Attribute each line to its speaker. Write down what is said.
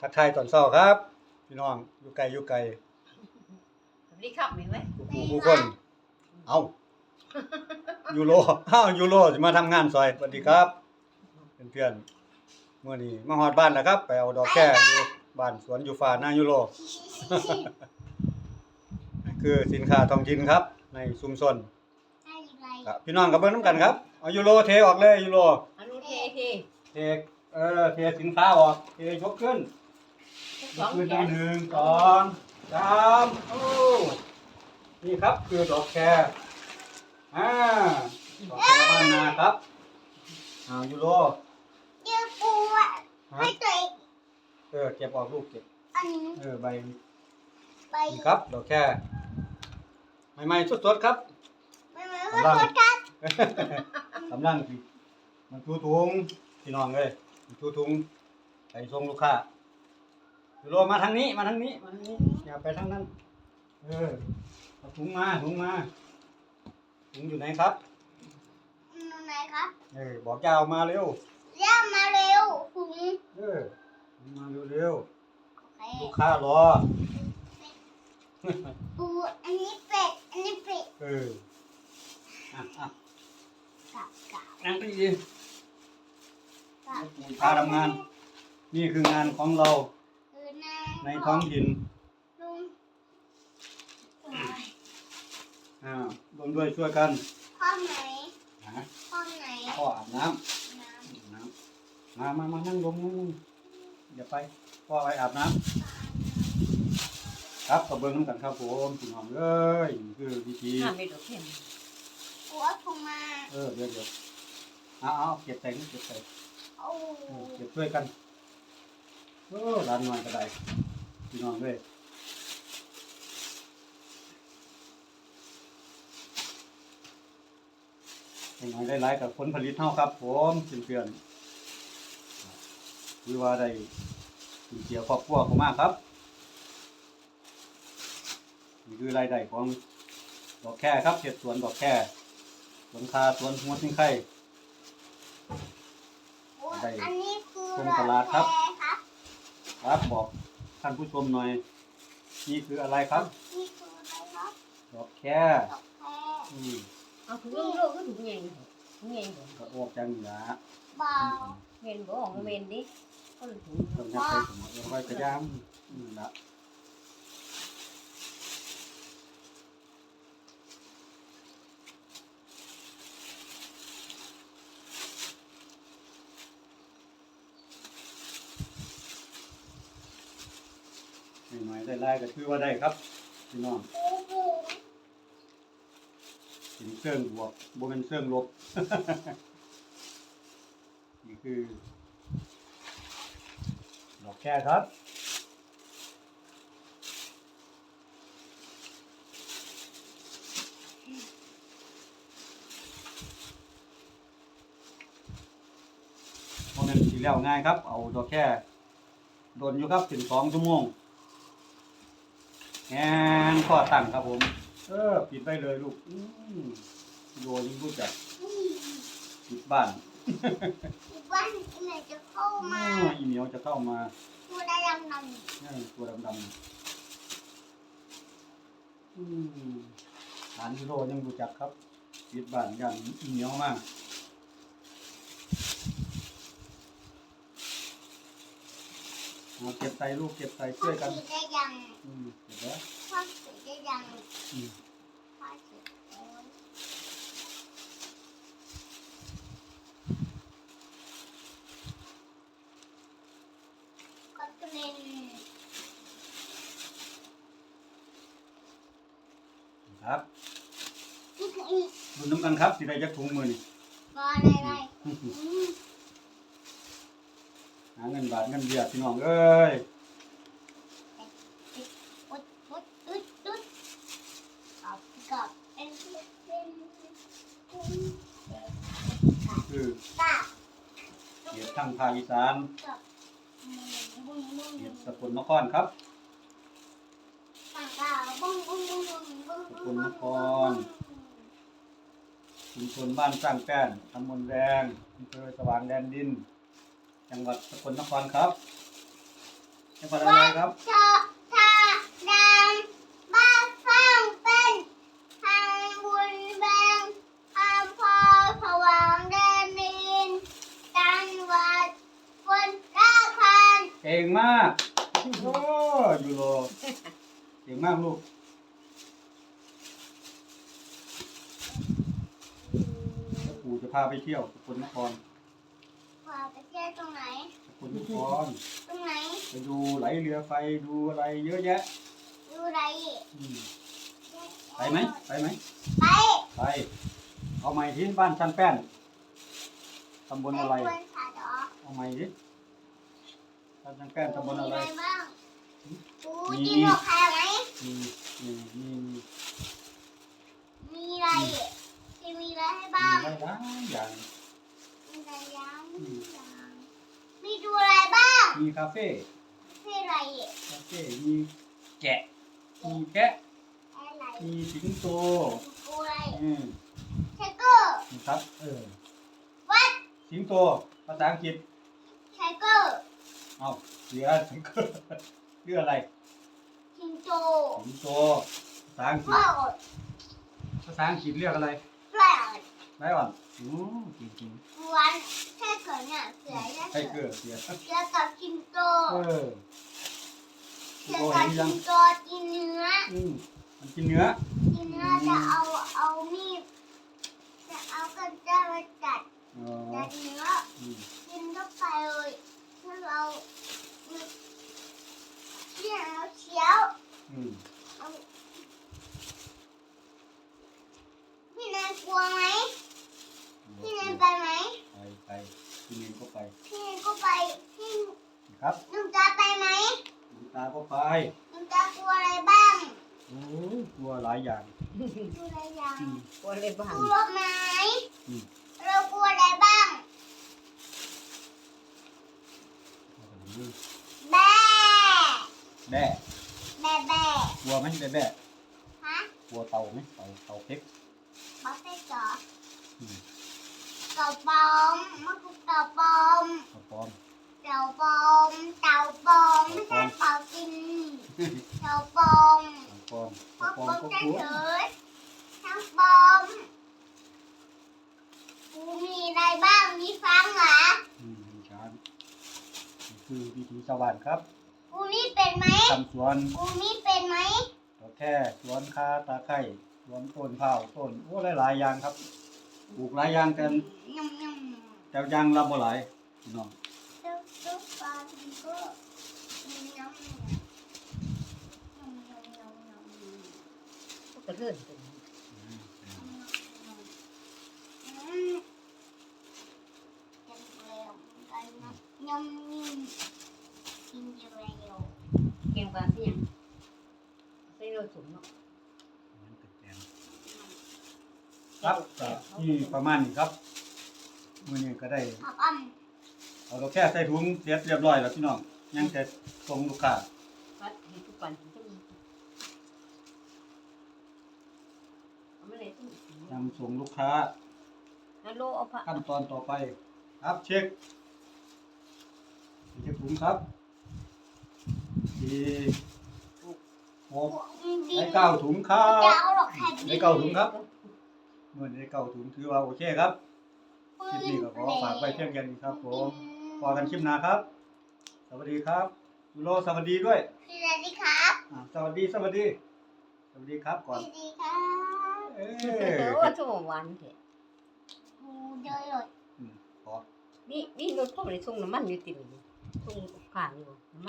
Speaker 1: ทักทายตอนเช้าครับ พี่น้องอยู่ไกลอยู่ไกล
Speaker 2: สวัสดีครับมีไหม
Speaker 1: ทุกผู้ผู้คน เอายูโรอ้าวยูโรสิมาทำงานซอยสวัสดีครับเพื่อนๆมื้อนี้มาฮอดบ้านแล้วครับ ไปเอาดอกแก้อยู่บ้านสวนยูฟาหน้ายูโรคือสินค้าท้องถิ่นครับ ในชุมชนครับพี่น้องกับเบิ่งนํกันครับเอายูโรเทออกเลยยูโร
Speaker 2: อนุเทเท
Speaker 1: เทเออเทสินค้าออกเทยกขึ้น
Speaker 2: สอง
Speaker 1: ขึ้น
Speaker 2: แขน
Speaker 1: หนึ่งสองสามโอ้นี่ครับคือดอกแครอ่าดอกแครบ้านนาครับเอายูโร
Speaker 3: เจอปูอะ
Speaker 1: ฮะ
Speaker 3: ให้ตัวเอง
Speaker 1: เออเก็บออกลูกเก็บ
Speaker 3: อันนี้
Speaker 1: เออใบ
Speaker 3: ไป
Speaker 1: นี่ครับดอกแครใหม่ๆสดๆครับ
Speaker 3: ไม่ไม่ไม่โฟกัส
Speaker 1: กำลังสิมันทูทุงพี่น้องเลยมันทูทุงไปส่งลูกค้า ยูโรมาทางนี้มาทางนี้มาทางนี้อย่าไปทางนั้น เออเอาถุงมาถุงมาถุงอยู่ไหนครับ
Speaker 3: อยู่ไหนครับ
Speaker 1: เออบอกยาวมาเร็ว
Speaker 3: เรียกมาเร็วถุง
Speaker 1: เออมาเร็วเร็ว
Speaker 3: โอเค
Speaker 1: ๆลูกค้ารอ
Speaker 3: ปูอันนี้เป็ด อันนี้เป็ด
Speaker 1: เอออะอะ
Speaker 3: กับกับ
Speaker 1: นั่งไปดี
Speaker 3: กับ
Speaker 1: พาทำงาน นี่คืองานของเรา
Speaker 3: คือนา
Speaker 1: ในท้องถิ่น
Speaker 3: ลุงโอ้ย
Speaker 1: อ่าร่วมด้วยช่วยกัน
Speaker 3: พ่อไหน
Speaker 1: หา
Speaker 3: พ่อไหน
Speaker 1: พ่ออาบน้
Speaker 3: น้ำ
Speaker 1: อาบน้ำมามามานั่งลงนั่งลงอย่าไปพ่อไปอาบน้ำครับกับเบิ้งน้ำกันครับผมพี่น้องเอ้ยนี่คือวิธี
Speaker 2: ห้ามไม่ดอกเข็มำ
Speaker 3: หัวผมมา
Speaker 1: เออเดี๋ยวเดี๋ยวเอาเอาเก็บใส่นี่เก็บใส่
Speaker 3: โอ้
Speaker 1: เออเก็บช่วยกันเออร้านหน่อยก็ได้ พี่น้องเลยเป็นไงได้หลายกับผลผลิตเท่าครับผมเพื่อนๆคือว่าได้กินเกี่ยวครอบครัวผมมากครับนี่คือรายได้ของดอกแค่ครับเห็ดสวนดอกแค่สวนคาสวนหัวสิงไข่ได้
Speaker 3: อันนี้คือ
Speaker 1: ชมตลาดครับ
Speaker 3: แพครับ
Speaker 1: ครับบอก ท่านผู้ชมหน่อย นี่คืออะไรครับ
Speaker 3: นี่คืออะไรครับ
Speaker 1: ดอกแค่
Speaker 3: ดอกแค
Speaker 1: อืม
Speaker 2: เอาถุงลูกลูกก็ถุงใหญ่ถุงใหญ่บ่
Speaker 1: ก็ออกจากนี่ละ
Speaker 3: เบา
Speaker 2: เวนบ่ออกมาเวนดิก็เลยถุง
Speaker 1: ต้องยัดใส่ถุงแล้วค่อยกระยำนี่ละ น่อยได้ไล่ก็คือว่าได้ครับพี่น้องเป็นเครื่องบวกบ่เป็นเครื่องลบ นี่คือ ดอกแค่ครับเพราะนั้นสีแล้วง่ายครับ เอาดอกแค่โดนอยู่ครับถึงสองชั่วโมง แอนข้อตั้งครับผม เออ ปิดไปเลยลูกอืมโยนยิ่งรู้จัก
Speaker 3: นี่
Speaker 1: ปิดบ้าน
Speaker 3: อีกวันอีเมลจะเข้า
Speaker 1: อ้
Speaker 3: มา
Speaker 1: ออีเหมียวจะเข้ามา
Speaker 3: พูดได้ยังไง
Speaker 1: เนี่ยตัวดำๆอืมฐานกิโลยังรู้จักครับปิดบ้านอย่างอีเหมียวมากเอาเก็บใส่ลูกเก็บใส่
Speaker 3: พ่อ
Speaker 1: ช่วยกัน
Speaker 3: สีได้ยัง
Speaker 1: อืมเก็บ แล้ว
Speaker 3: พ่อสีได้ยัง
Speaker 1: อืม
Speaker 3: พ่อสีแล้วก็เป็น
Speaker 1: ครับ
Speaker 3: นี่คืออีก
Speaker 1: ดูน้ำกันครับสิได้จักถุงมือนี่
Speaker 3: บออะไรอะไรอืม
Speaker 1: หาเงินบาทเงินเบียดพี่น้องเอ้ย
Speaker 3: ปุ๊ดปุ๊ดตุ๊ดตุ๊ดกับกับเป็นเป็นเป็น
Speaker 1: คือ
Speaker 3: กับ
Speaker 1: เขียดทางภาคอีสาน
Speaker 3: กับบุ้งบุ้ง
Speaker 1: เขี
Speaker 3: บุ้
Speaker 1: ย
Speaker 3: ง
Speaker 1: ดสกลนครครับสกลนครชุมชนบ้านสร้างแป้นตำบลแดงอำเภอสว่างแดนดิน จังหวัดสกลนครครับจังหวัดอะไรครับ
Speaker 3: เธอทาดำบ้านฟังเป็นทางบุญแบงทางพอผวังแดนดินจังหวัดคนละคัน
Speaker 1: เก่งมาก โอ้ยูโรเก่งมากลูกแล้วปู่จะพาไปเที่ยวสกลนคร
Speaker 3: พาไปเที่ยวตรงไหน
Speaker 1: สกลนคร
Speaker 3: ตรงไหน
Speaker 1: ไปดูไหลเรือไฟดูอะไรเยอะแยะ
Speaker 3: ดูอะไรอีก
Speaker 1: อืมไปไหมไปไหม
Speaker 3: ไป
Speaker 1: ไป เอาใหม่ที่บ้านชันแป้นตำบลอะไร
Speaker 3: ไปวนขาดอ
Speaker 1: เอาใหม่ดิ บ้านชันแป้นตำบลอะไร
Speaker 3: มีอะไรบ้างปู
Speaker 1: มี
Speaker 3: กินหมกแครไหม
Speaker 1: มีมีมีมี
Speaker 3: มีอะไรอีกที่มีอะไรให้บ้าง
Speaker 1: หลายอย่าง
Speaker 3: มีอะไรยังมีอย่างมีดูอะไรบ้าง
Speaker 1: มีคาเฟ่
Speaker 3: มีอะไรอีก
Speaker 1: คาเฟ่มีแกะ มีแกะ
Speaker 3: อะไร
Speaker 1: มีสิงโต
Speaker 3: ดูอะไร
Speaker 1: อืม
Speaker 3: เชเกอร์
Speaker 1: นี่ครับเออ
Speaker 3: วัด
Speaker 1: สิงโตภาษาอังกฤษ เอาเสือสิงโตเรืออะไร
Speaker 3: ชิงโจ
Speaker 1: สิงโตภาษาอังกฤษ
Speaker 3: ว้าว
Speaker 1: ภาษาอังกฤษเรียกอะไร
Speaker 3: แปลก
Speaker 1: ไลออนอืมจริง
Speaker 3: วันแค่เกิดเนี่ยเสือ
Speaker 1: ๆไท
Speaker 3: แค่
Speaker 1: เก
Speaker 3: เกิ
Speaker 1: อ
Speaker 3: ด
Speaker 1: ร์เสือ
Speaker 3: เสือกับชิงโต
Speaker 1: เออ
Speaker 3: เสือ
Speaker 1: โต
Speaker 3: กั
Speaker 1: เห็
Speaker 3: บ
Speaker 1: นยัง
Speaker 3: ชิงโตกินเนื้อ
Speaker 1: อืมมันกินเนื้อ
Speaker 3: กินเนื้อจะเอาเอามีดจะเอากันไกรมาจัด
Speaker 1: อ๋อ
Speaker 3: จัดเนื้อ
Speaker 1: อืม
Speaker 3: กินเข้าไปเลย ถ้าเราเชี่ยวเชียว
Speaker 1: อืม
Speaker 3: เอาพี่นายกลัวไหมพี่นายไปไหม
Speaker 1: ไปไปพี่เมนก็ไป
Speaker 3: พี่นายก็ไปพี่
Speaker 1: ครับ
Speaker 3: ลุงตาไปไหม
Speaker 1: ลูกตาก็ไป
Speaker 3: ลุงตากลัวอะไรบ้าง
Speaker 1: โอ้ยกลัวหลายอย่าง
Speaker 3: ดูอะไรอย่าง
Speaker 1: อืม
Speaker 2: กลัวเลยบ้าง
Speaker 3: กลัวไหม
Speaker 1: อืม
Speaker 3: เรากลัวอะไรบ้าง แบ่
Speaker 1: แบ่
Speaker 3: แบ่แบ่
Speaker 1: กลัวไหมแบ่แบ่
Speaker 3: ฮะ
Speaker 1: กลัวเต่าไหมเต่าเต่าเพชร
Speaker 3: บัฟเฟ่ต์เหรอ
Speaker 1: อืม
Speaker 3: เต่าปอมมันคือเต่าปอม
Speaker 1: เต่าปลอม
Speaker 3: เต่าปอมเต่าปอมไม่ใช่เต่ากินเต่าปอม
Speaker 1: เต่าปลอม
Speaker 3: พว
Speaker 1: เต่ากปลอม
Speaker 3: ผม
Speaker 1: ก็
Speaker 3: จะ
Speaker 1: กลัว
Speaker 3: เฉยทั้งปอมกูมีอะไรบ้างมีฟังเหรอ
Speaker 1: อืมมีช้างนี่ คือวิถีชาวบ้านครับ
Speaker 3: กูนี่เป็นไหม
Speaker 1: ทำสวน
Speaker 3: กูนี่เป็นไหม
Speaker 1: ดอกแค่สวนคาตาไคร้สวนต้นเผาวต้นโอ้หลายๆอย่างครับปลูกหลายอย่างกัน
Speaker 3: ยำยำ
Speaker 1: แต่ยางรับบ่หลายพี่น้อง
Speaker 3: เจ้าเจ้าปลาดิโก้ยำยำยำยำยำยำ
Speaker 2: ก็กระเทือนเป็น
Speaker 1: อืมอืม
Speaker 3: อืมกินเร็วกันนะยำยำกินเร็ว
Speaker 2: เกี่ยวกับที่ยังใส่เราสูงเนาะ
Speaker 1: นั่นเป็นแกนครับก็ที่ประมาณนี้ครับมื้อนี้ก็ได้
Speaker 3: ผักอ่
Speaker 1: เอาดอกแค่ใส่ถุงเสร็จเรียบร้อยแล้วพี่น้องยังแต่ส่งลูกค้า
Speaker 2: วัดให้ทุกวันต้องเอาไม่เลยต้อง
Speaker 1: นำส่งลูกค้า
Speaker 2: ฮัลโหลเอาผ้า
Speaker 1: ขั้นตอนต่อไป ครับเช็คเช็คถุงครับ สี่หกำ
Speaker 3: ดิ
Speaker 1: ได้เก้าถุงครั
Speaker 3: จะ
Speaker 1: บ
Speaker 3: เอาหรอกแค่
Speaker 1: ได้เก้าถุงครับเมื่อได้เก้าถุงถือว่าโอเคครับคลิปนี้ก็ขอฝากไว้เพียงแค่นี้ครับผมพอกันคลิปหน้าครับ สวัสดีครับยูโรสวัสดีด้วย
Speaker 3: สวัสดีครับ
Speaker 1: อ่าสวัสดีสวัสดี สวัสดีครับ
Speaker 3: ส
Speaker 1: ก่อน
Speaker 3: วัสดีครับ
Speaker 1: เอ้
Speaker 2: เออว่าชั่วโมงวันเถอะ
Speaker 3: กูเดินหลด
Speaker 1: อืมขอ
Speaker 2: นี่นี่รถพ่อเลยส่งน้ำมันอยู่ติดอยู่ส่งขางอยู่น้ำมัน